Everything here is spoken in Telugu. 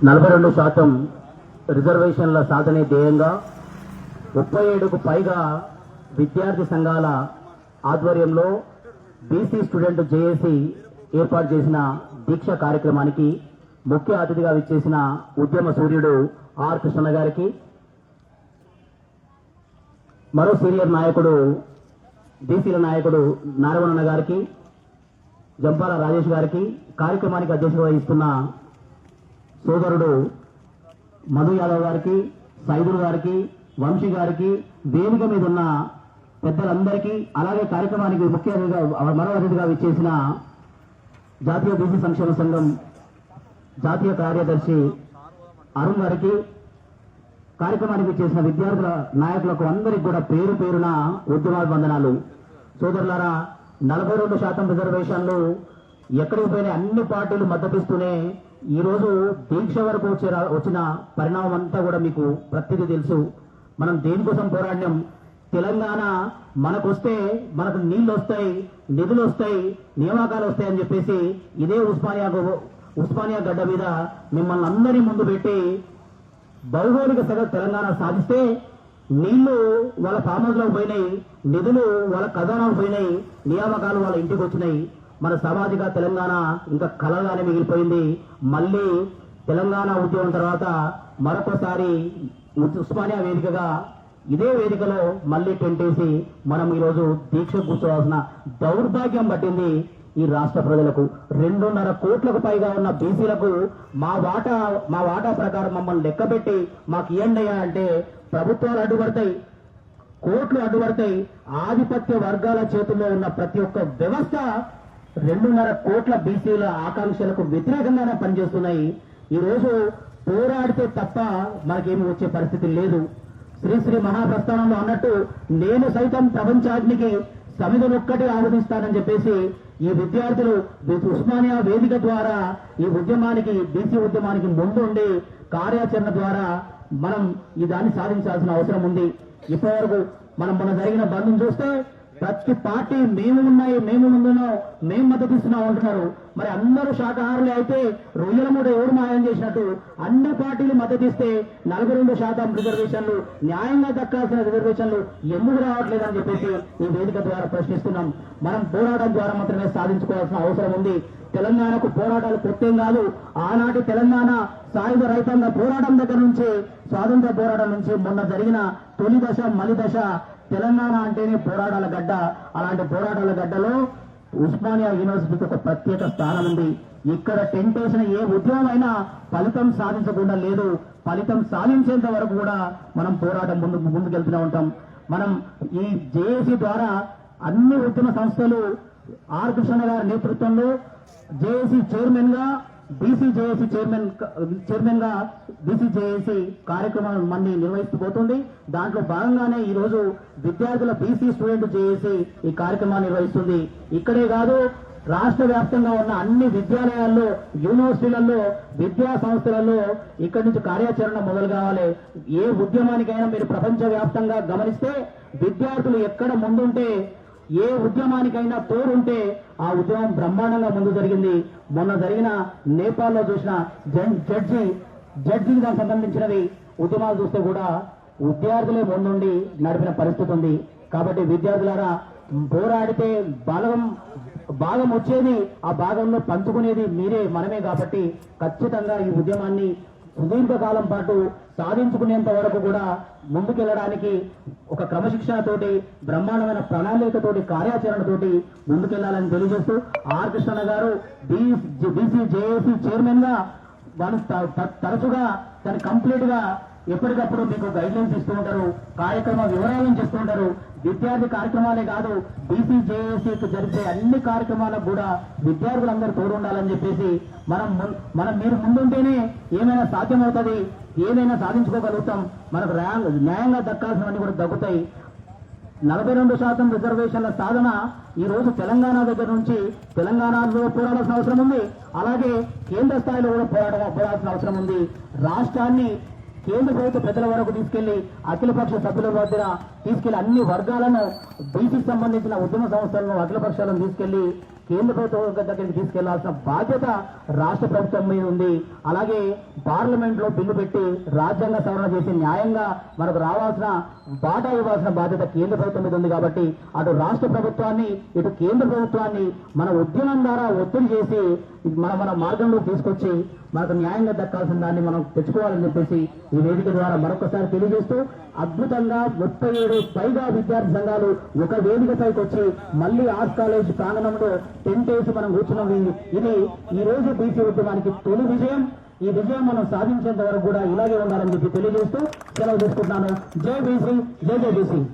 నలభై రెండు శాతం రిజర్వేషన్ల సాధనే ధ్యేయంగా ముప్పై ఏడుకు పైగా విద్యార్థి సంఘాల ఆధ్వర్యంలో బీసీ స్టూడెంట్ జేఏసీ ఏర్పాటు చేసిన దీక్ష కార్యక్రమానికి ముఖ్య అతిథిగా విచ్చేసిన ఉద్యమ సూర్యుడు ఆర్ కృష్ణ గారికి మరో సీనియర్ నాయకుడు బీసీల నాయకుడు నారవణన్న గారికి జంపాల రాజేష్ గారికి కార్యక్రమానికి అధ్యక్షత వహిస్తున్న సోదరుడు మధు యాదవ్ గారికి సైదుల్ గారికి వంశీ గారికి వేదిక మీద ఉన్న పెద్దలందరికీ అలాగే కార్యక్రమానికి ముఖ్య అతిథిగా మరో అతిథిగా విచ్చేసిన జాతీయ బీసీ సంక్షేమ సంఘం జాతీయ కార్యదర్శి అరుణ్ గారికి కార్యక్రమానికి చేసిన విద్యార్థుల నాయకులకు అందరికి కూడా పేరు పేరున ఉద్యమాభివందనాలు సోదరులారా నలభై రెండు శాతం రిజర్వేషన్లు ఎక్కడికి పోయినా అన్ని పార్టీలు మద్దతిస్తూనే ఈ రోజు దీక్ష వరకు వచ్చే వచ్చిన పరిణామం అంతా కూడా మీకు ప్రతిదీ తెలుసు. మనం దేనికోసం పోరాడినాం? తెలంగాణ మనకొస్తే మనకు నీళ్ళు వస్తాయి నిధులు వస్తాయి నియామకాలు వస్తాయి అని చెప్పేసి ఇదే ఉస్మానియా ఉస్మానియా గడ్డ మీద మిమ్మల్ని అందరి ముందు పెట్టి భౌగోళిక సగ తెలంగాణ సాధిస్తే నీళ్ళు వాళ్ళ ఫామ్ పోయినాయి నిధులు వాళ్ళ ఖజానాకు పోయినాయి నియామకాలు వాళ్ళ ఇంటికి వచ్చినాయి మన సామాజిక తెలంగాణ ఇంకా కలగానే మిగిలిపోయింది. మళ్ళీ తెలంగాణ ఉద్యమం తర్వాత మరొకసారి ఉస్మానియా వేదికగా ఇదే వేదికలో మళ్ళీ టెంటేసి మనం ఈరోజు దీక్ష కూర్చోవాల్సిన దౌర్భాగ్యం పట్టింది ఈ రాష్ట్ర ప్రజలకు. రెండున్నర కోట్లకు పైగా ఉన్న బీసీలకు మా వాటా మా వాటా ప్రకారం మమ్మల్ని లెక్కబెట్టి మాకు ఏండయ్యా అంటే ప్రభుత్వాలు అడ్డుపడతాయి. కోట్లు అడ్డుపడతాయి. ఆధిపత్య వర్గాల చేతుల్లో ఉన్న ప్రతి ఒక్క వ్యవస్థ రెండున్నర కోట్ల బీసీల ఆకాంక్షలకు వ్యతిరేకంగానే పనిచేస్తున్నాయి. ఈ రోజు పోరాడితే తప్ప మనకేమి వచ్చే పరిస్థితి లేదు. శ్రీ శ్రీ మహాప్రస్థానంలో అన్నట్టు నేను సైతం ప్రపంచాగ్నికి సమిధనొక్కటి ఆరోధిస్తానని చెప్పేసి ఈ విద్యార్థులు ఉస్మానియా వేదిక ద్వారా ఈ ఉద్యమానికి బీసీ ఉద్యమానికి ముందుండి కార్యాచరణ ద్వారా మనం ఈ దాన్ని సాధించాల్సిన అవసరం ఉంది. ఇప్పటివరకు మనం మన జరిగిన బంధం చూస్తే ప్రతి పార్టీ మేము ఉన్నాయి మేము ముందున్నాం మేము మద్దతు ఇస్తున్నాం అంటున్నారు. మరి అందరూ శాఖాహారులే అయితే రొయ్యల మూట ఎవరు మాయం చేసినట్టు అన్ని పార్టీలు మద్దతు ఇస్తే నలభై రెండు శాతం రిజర్వేషన్లు న్యాయంగా దక్కాల్సిన రిజర్వేషన్లు ఎందుకు రావట్లేదని చెప్పేసి ఈ వేదిక ద్వారా ప్రశ్నిస్తున్నాం. మనం పోరాటం ద్వారా మాత్రమే సాధించుకోవాల్సిన అవసరం ఉంది. తెలంగాణకు పోరాటాలు కొత్తేం కాదు. ఆనాటి తెలంగాణ సాయుధ రైతాంగ పోరాటం దగ్గర నుంచి స్వాతంత్ర పోరాటం నుంచి మొన్న జరిగిన తొలి దశ మలి దశ తెలంగాణ అంటేనే పోరాటాల గడ్డ. అలాంటి పోరాటాల గడ్డలో ఉస్మానియా యూనివర్సిటీకి ఒక ప్రత్యేక స్థానం ఉంది. ఇక్కడ టెంట్ వేసిన ఏ ఉద్యమం అయినా ఫలితం సాధించకుండా లేదు. ఫలితం సాధించేంత వరకు కూడా మనం పోరాటం ముందుకు ముందుకెళ్తూనే ఉంటాం. మనం ఈ జేఏసీ ద్వారా అన్ని ఉద్యమ సంస్థలు ఆర్ కృష్ణ గారి నేతృత్వంలో జేఏసీ చైర్మన్గా బీసీజేఏసీ చైర్మన్ చైర్మన్గా బీసీ జేఏసీ కార్యక్రమం మన్ని నిర్వహిస్తూ పోతుంది దాంట్లో భాగంగానే ఈ రోజు విద్యార్థుల బీసీ స్టూడెంట్ జేఏసీ ఈ కార్యక్రమాన్ని నిర్వహిస్తుంది. ఇక్కడే కాదు రాష్ట్ర వ్యాప్తంగా ఉన్న అన్ని విద్యాలయాల్లో యూనివర్సిటీలలో విద్యా సంస్థలలో ఇక్కడి నుంచి కార్యాచరణ మొదలు కావాలి. ఏ ఉద్యమానికైనా మీరు ప్రపంచ వ్యాప్తంగా గమనిస్తే విద్యార్థులు ఎక్కడ ముందుంటే ఏ ఉద్యమానికైనా తోడుంటే ఆ ఉద్యమం బ్రహ్మాండంగా ముందు జరిగింది. మొన్న జరిగిన నేపాల్లో చూసిన జడ్జి జడ్జికి దానికి సంబంధించినవి ఉద్యమాలు చూస్తే కూడా విద్యార్థులే ముందుండి నడిపిన పరిస్థితి ఉంది. కాబట్టి విద్యార్థులారా పోరాడితే బలం భాగం వచ్చేది ఆ భాగంలో పంచుకునేది మీరే మనమే కాబట్టి ఖచ్చితంగా ఈ ఉద్యమాన్ని సుదీర్ఘకాలం పాటు సాధించుకునేంత వరకు కూడా ముందుకెళ్ళడానికి ఒక క్రమశిక్షణతోటి బ్రహ్మాండమైన ప్రణాళికతోటి కార్యాచరణతోటి ముందుకెళ్ళాలని తెలియజేస్తూ ఆర్ కృష్ణ గారు బీసీ జేఏసీ చైర్మన్గా వాళ్ళు తరచుగా దాన్ని కంప్లీట్గా ఎప్పటికప్పుడు మీకు గైడ్లైన్స్ ఇస్తూ ఉంటారు కార్యక్రమ వివరాలను చేస్తూ ఉంటారు. విద్యార్థి కార్యక్రమాలే కాదు బీసీజేఏసీకి జరిపే అన్ని కార్యక్రమాలకు కూడా విద్యార్థులందరూ తోడు ఉండాలని చెప్పేసి మనం మనం మీరు ముందుంటేనే ఏమైనా సాధ్యమవుతుంది ఏదైనా సాధించుకోగలుగుతాం. మనకు న్యాయంగా దక్కాల్సినవన్నీ కూడా దక్కుతాయి. నలభై రెండు శాతం రిజర్వేషన్ల సాధన ఈ రోజు తెలంగాణ దగ్గర నుంచి తెలంగాణలో పోరాడాల్సిన అవసరం ఉంది. అలాగే కేంద్ర స్థాయిలో కూడా పోరాడ పోరాడాల్సిన అవసరం ఉంది. రాష్ట్రాన్ని కేంద్ర ప్రభుత్వ ప్రజల వరకు తీసుకెళ్ళి అఖిలపక్ష సభ్యుల మధ్యన తీసుకెళ్ళి అన్ని వర్గాలను బీసీకి సంబంధించిన ఉద్యమ సంస్థలను అఖిలపక్షాలను తీసుకెళ్ళి కేంద్ర ప్రభుత్వం దగ్గరికి తీసుకెళ్ళాల్సిన బాధ్యత రాష్ట్ర ప్రభుత్వం మీద ఉంది. అలాగే పార్లమెంట్లో బిల్లు పెట్టి రాజ్యాంగ సవరణ చేసి న్యాయంగా మనకు రావాల్సిన బాటా ఇవ్వాల్సిన బాధ్యత కేంద్ర ప్రభుత్వం మీద ఉంది కాబట్టి అటు రాష్ట్ర ప్రభుత్వాన్ని ఇటు కేంద్ర ప్రభుత్వాన్ని మన ఉద్యమం ద్వారా ఒత్తిడి చేసి మన మన మార్గంలో తీసుకొచ్చి మనకు న్యాయంగా దక్కాల్సిన దాన్ని మనం తెచ్చుకోవాలని చెప్పేసి ఈ వేదిక ద్వారా మరొకసారి తెలియజేస్తూ అద్భుతంగా ముప్పై ఏడు పైగా విద్యార్థి సంఘాలు ఒక వేదికపైకి వచ్చి మళ్ళీ ఆర్ట్స్ కాలేజ్ ప్రాంగణంలో టెంట్ వేసి మనం కూర్చున్నాం ఇది- ఇది ఈ రోజు బీసీ ఉద్యమానికి తొలి విజయం. ఈ విజయం మనం సాధించేంత వరకు కూడా ఇలాగే ఉండాలని చెప్పి తెలియజేస్తూ సెలవు తీసుకుంటున్నాను. జై బీసీ జై జై బీసీ.